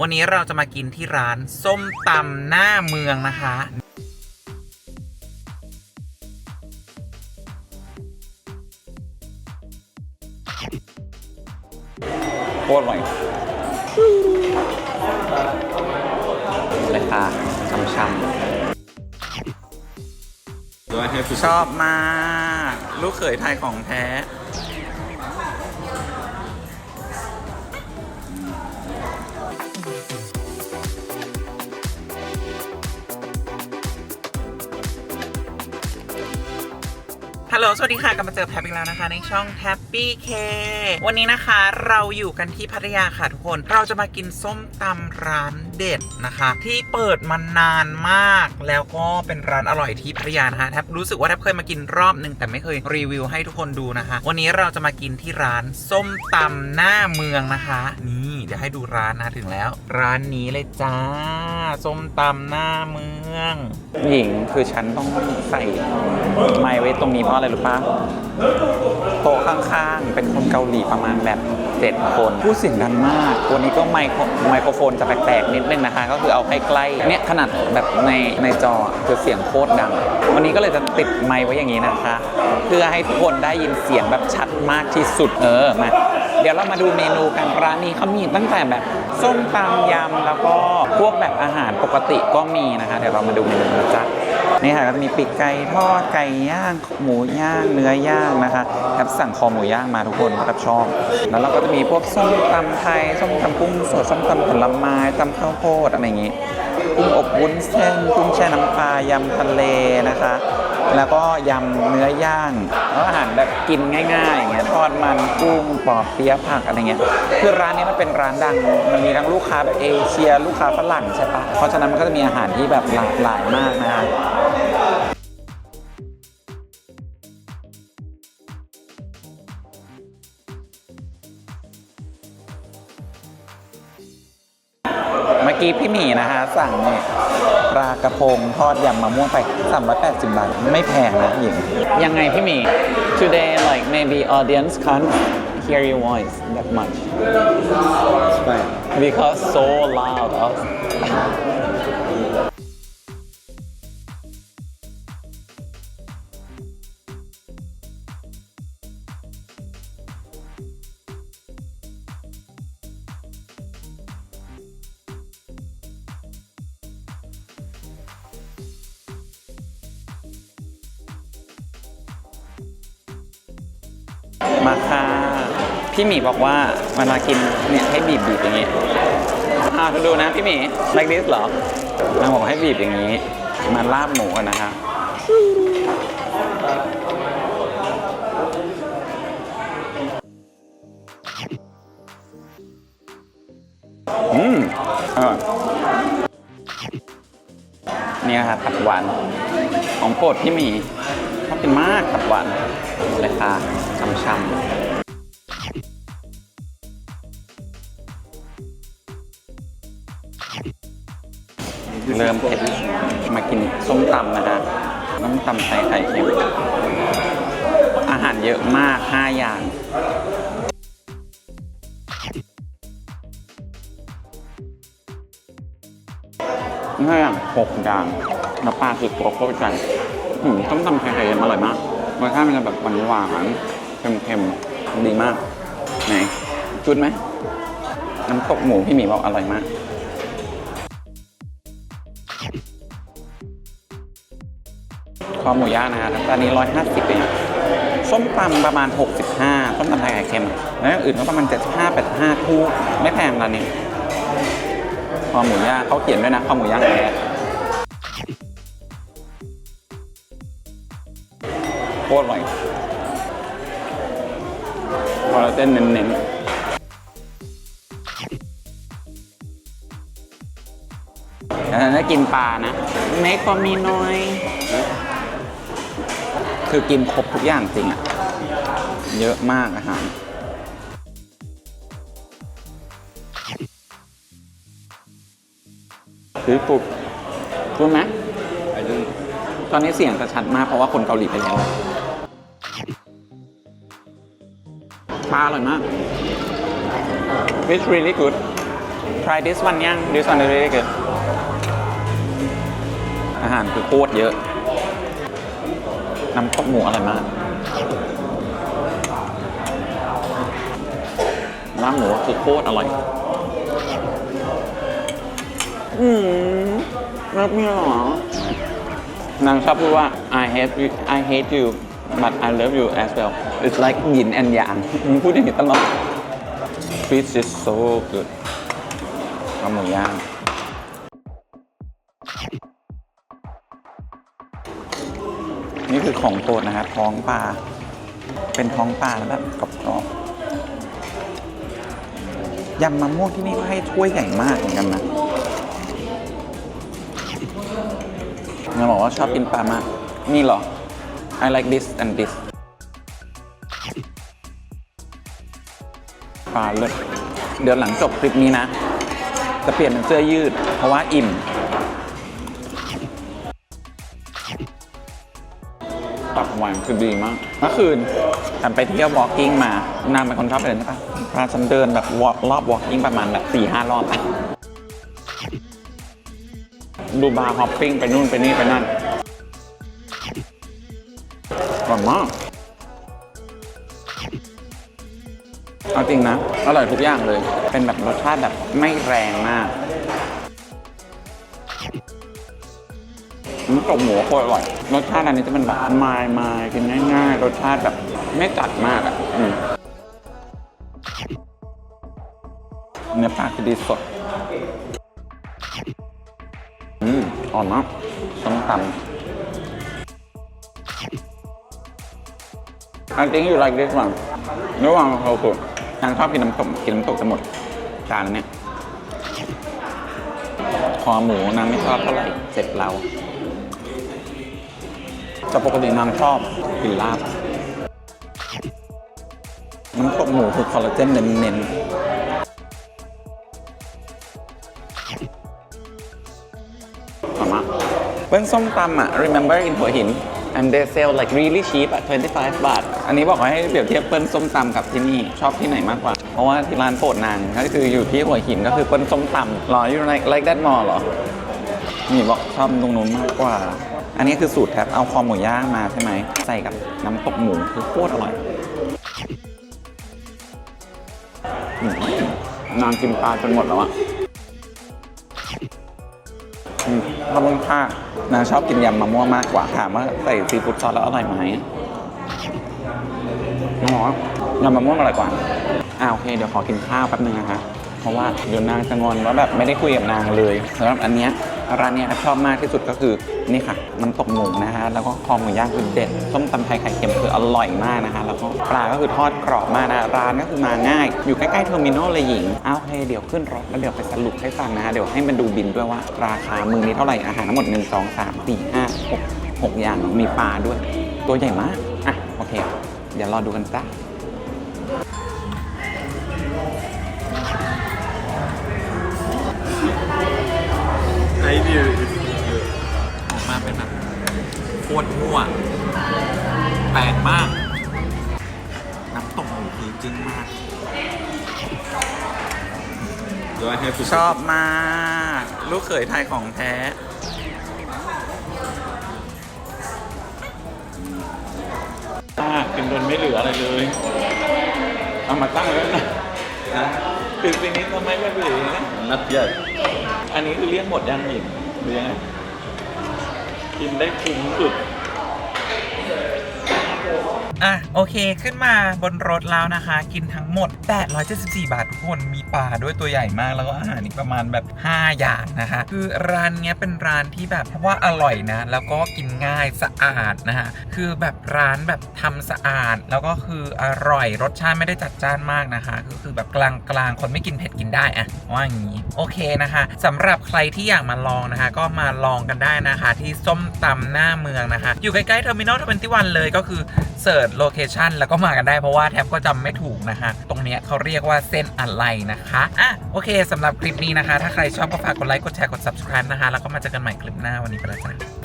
วันนี้เราจะมากินที่ร้านส้มตำหน้าเมืองนะคะ โคตรอร่อยเลยค่ะช้ำ Do I have to ชอบมาก ลูกเขยไทยของแท้ ฮัลโหล สวัสดีค่ะ กลับมาเจอแพปอีกแล้วนะคะ ในช่อง Happy K วันนี้นะคะเราอยู่กันที่พัทยาค่ะทุกคน เราจะมากินส้มตำร้านเด็ดนะคะ ที่เปิดมานานมาก แล้วก็เป็นร้านอร่อยที่พัทยานะคะแทบรู้สึกว่าแทบเคยมากินรอบหนึ่งแต่ไม่เคยรีวิวให้ทุกคนดูนะคะ วันนี้เราจะมากินที่ร้านส้มตำหน้าเมืองนะคะ นี่เดี๋ยวให้ดูร้านนะถึงแล้ว ร้านนี้เลยจ้า ส้มตำหน้าเมือง หญิงคือฉันต้องใส่ไม้ไว้ตรงนี้เพราะอะไรรู้ปะโต๊ะข้างๆ เป็นคนเกาหลีประมาณแบบเจ็ดคนพูดเสียงดังมาก วันนี้ก็ไมโครไมโครโฟนจะแปลกๆ นิดนึงนะคะ ก็คือเอาให้ใกล้เนี่ยขนาดแบบในในจอคือเสียงโคตรดัง วันนี้ก็เลยจะติดไมค์ไว้อย่างนี้นะคะ เพื่อให้ทุกคนได้ยินเสียงแบบชัดมากที่สุดเออมาเดี๋ยวเรามาดูเมนูกันร้านนี้เขามีตั้งแต่แบบส้มตำยำแล้วก็พวกแบบอาหารปกติก็มีนะคะ เดี๋ยวเรามาดูเมนูนะจ๊ะนี่ค่ะก็จะมีปีกไก่ทอดไก่ย่างหมูย่างเนื้อย่างนะคะแอบสั่งคอหมูย่างมาทุกคนรับชอบแล้วเราก็จะมีพวกส้มตำไทยส้มตำกุ้งสดส้มตำผลไม้ตำข้าวโพดอะไรอย่างงี้กุ้งอบวุ้นเส้นกุ้งแช่น้ำปลายำทะเลนะคะ แล้วก็ยำเนื้อย่างแล้วอาหารแบบกินง่ายๆอย่างเงี้ยทอดมันกุ้งปอบเปี๊ยะผักอะไรเงี้ยคือร้านนี้มันเป็นร้านดังมันมีทั้งลูกค้าแบบเอเชีย ลูกค้าฝรั่งใช่ปะเพราะฉะนั้นมันก็จะมีอาหารที่แบบหลากหลายมากนะฮะ กี้พี่หมีนะฮะสั่งเนี่ยปลากระพงทอดยำมะม่วงไป 380 บาท ไม่แพงนะหญิง ยังไงพี่หมี today like maybe audience can't hear your voice that much It's fine. because so loud us มาค่ะ พี่หมีบอกว่ามันมากินเนี่ยให้บีบบีบอย่างนี้อ่าดูนะพี่หมี like this เหรอนางบอกให้บีบอย่างนี้ มาลาบหมูกันนะคะอืมอร่อยเนี่ยค่ะผัดหวานของโปรดพี่หมี กินมากผัดหวานเลยค่ะช่ำๆเริ่มเผ็ดมากินส้มตำนะฮะน้ำตำไทยไข่เค็มอาหารเยอะมาก 5 อย่าง ห้าอย่างหกอย่าง แล้วปลาคือตัวโคตรใจ อืมต้มตำไทยๆอร่อยมากรสชาติมันจะแบบหวานๆเค็มๆดีมาก ไหนจุดไหมน้ำตกหมูพี่หมีบอกอร่อยมากคอหมูย่างนะฮะจานนี้150เองส้มตำประมาณ 65ส้มตำไทยไข่เค็ม แล้วอื่นก็ประมาณ 75 85ทูกไม่แพงร้านนี้คอหมูย่างเขาเขียนด้วยนะคอหมูย่างแท้ ตรอร่อยคอลลาเจนเน้นๆแล้วถ้ากินปลานะเมคฟอมีน้อย คือกินครบทุกอย่างจริงอะเยอะมากอาหารคือปุบคุณไหม I don't. ตอนนี้เสียงจะชัดมากเพราะว่าคนเกาหลีไปแล้ว ปลาอร่อยมาก It's really good try this one ยัง this one is really good อาหารคือโคตรเยอะ น้ำตกหมูอร่อยมากลาบหมูคือโคตรอร่อย อืมรักเมียเหรอนางชอบพูดว่า I hate you I hate you but I love you as well it's like yin and yang มึงพูดอย่างนี้ตลอด Fish is so good ข้าวหมูย่างนี่คือของโปรดนะครับท้องปลา เป็นท้องปลาแล้วแบบกรอบๆยำมะม่วงที่นี่ก็ให้ถ้วยใหญ่มากเหมือนกันนะเราบอกว่าชอบกินปลามาก นี่เหรอ I like this and this ปลาเลิศเดี๋ยวหลังจบคลิปนี้นะ จะเปลี่ยนเป็นเสื้อยืด เพราะว่าอิ่ม ตับหวานคือดีมากเมื่อคืนฉันไปเที่ยว walking มา นางเป็นคนชอบเดินใช่ปะพาฉันเดินแบบ walk รอบ walking ประมาณแบบสี่ห้ารอบอะดูบาร์ฮอปปิ้งไปนู่นไปนี่ไปนั่น ร่อยมากเอาจริงนะ อร่อยทุกอย่างเลย เป็นแบบรสชาติแบบไม่แรงมากน้ำตกหมูโคตรอร่อย รสชาติอันนี้จะเป็นแบบมายมายกินง่ายๆ รสชาติแบบไม่จัดมากอะอืมเนื้อปลาคือดีสด อืมอ่อนมากส้มตำ I think you like this one ระหว่างเราสุดนางชอบกินน้ำตกกินน้ำตกจะหมดจานเนี่ยคอหมูนางไม่ชอบเท่าไหร่เสร็จเราแต่ปกตินางชอบกินลาบน้ำตกหมูคือคอลลาเจนเน้นๆเอามาเป็นส้มตำอะ remember in หัวหิน and they sell like really cheap อะ25 บาท อันนี้บอกว่าให้เปรียบเทียบเปิ้ลส้มตำกับที่นี่ ชอบที่ไหนมากกว่า เพราะว่าที่ร้านโปรดนางก็คืออยู่ที่หัวหินก็คือเปิ้ลส้มตำหรอ you like like that more เหรอ นี่บอกชอบตรงนู้นมากกว่า อันนี้คือสูตรแทบเอาคอหมูย่างมาใช่ไหม ใส่กับน้ำตกหมูคือโคตรอร่อยนางกินปลาจนหมดแล้วอะ อืมขอบคุณค่ะนางชอบกินยำมะม่วงมากกว่าถามว่าใส่ซีฟู้ดซอสแล้วอร่อยไหมอ๋อยำมะม่วงอร่อยกว่าอ่าโอเคเดี๋ยวขอกินข้าวแป๊บนึงนะคะเพราะว่าเดี๋ยวนางจะงอนว่าแบบไม่ได้คุยกับนางเลยสำหรับอันเนี้ย ร้านนี้ชอบมากที่สุดก็คือนี่ค่ะน้ำตกหมูนะฮะแล้วก็คอหมูย่างคือเด็ดส้มตำไทยไข่เค็มคืออร่อยมากนะคะแล้วก็ปลาก็คือทอดกรอบมากนะร้านก็คือมาง่าย อยู่ใกล้ๆเทอร์มินอลเลยหญิงเอาโอเคเดี๋ยวขึ้นรถแล้วเดี๋ยวไปสรุปให้ฟังนะฮะเดี๋ยวให้มันดูบินด้วยว่า ราคามือนี้เท่าไหร่อาหารทั้งหมด 1 2 3 4 5 6 6 อย่างมีปลาด้วย ตัวใหญ่มากอะโอเค เดี๋ยวรอดูกันจ้ะ ตรมั่วแปลกมาก น้ำตกหมูคือจึ้งมาก Do I have to ชอบมาก ลูกเขยไทยของแท้อ่ากินจนไม่เหลืออะไรเลย เอามาตั้งไว้แล้วนะนะคือปีนี้ทำไมไม่เหลือ Not yet. อันนี้คือเลี่ยงหมดยังหญิงหรือยังไง กินได้คุ้มสุด อะโอเคขึ้นมาบนรถแล้วนะคะ กินทั้งหมด 874 บาททุกคนมีปลาด้วยตัวใหญ่มากแล้วก็อาหารอีกประมาณแบบ 5 อย่างนะคะ คือร้านเนี้ยเป็นร้านที่แบบว่าอร่อยนะ แล้วก็กินง่ายสะอาดนะคะคือแบบร้านแบบทำสะอาด แล้วก็คืออร่อยรสชาติไม่ได้จัดจ้านมากนะคะ ก็คือแบบกลางกลางๆคนไม่กินเผ็ดกินได้อะว่าอย่างนี้โอเคนะคะสำหรับใครที่อยากมาลองนะคะ ก็มาลองกันได้นะคะ ที่ส้มตำหน้าเมืองนะคะ อยู่ใกล้ๆเทอร์มินอลทเวนตี้วันเลยก็คือ เสิร์ชโลเคชันแล้วก็มากันได้เพราะว่าแท็บก็จำไม่ถูกนะคะ ตรงเนี้ยเขาเรียกว่าเส้นอะไรนะคะอะโอเคสำหรับคลิปนี้นะคะ ถ้าใครชอบก็ฝากกดไลค์กดแชร์กด subscribe นะคะ แล้วก็มาเจอกันใหม่คลิปหน้าวันนี้ไปแล้วจ้า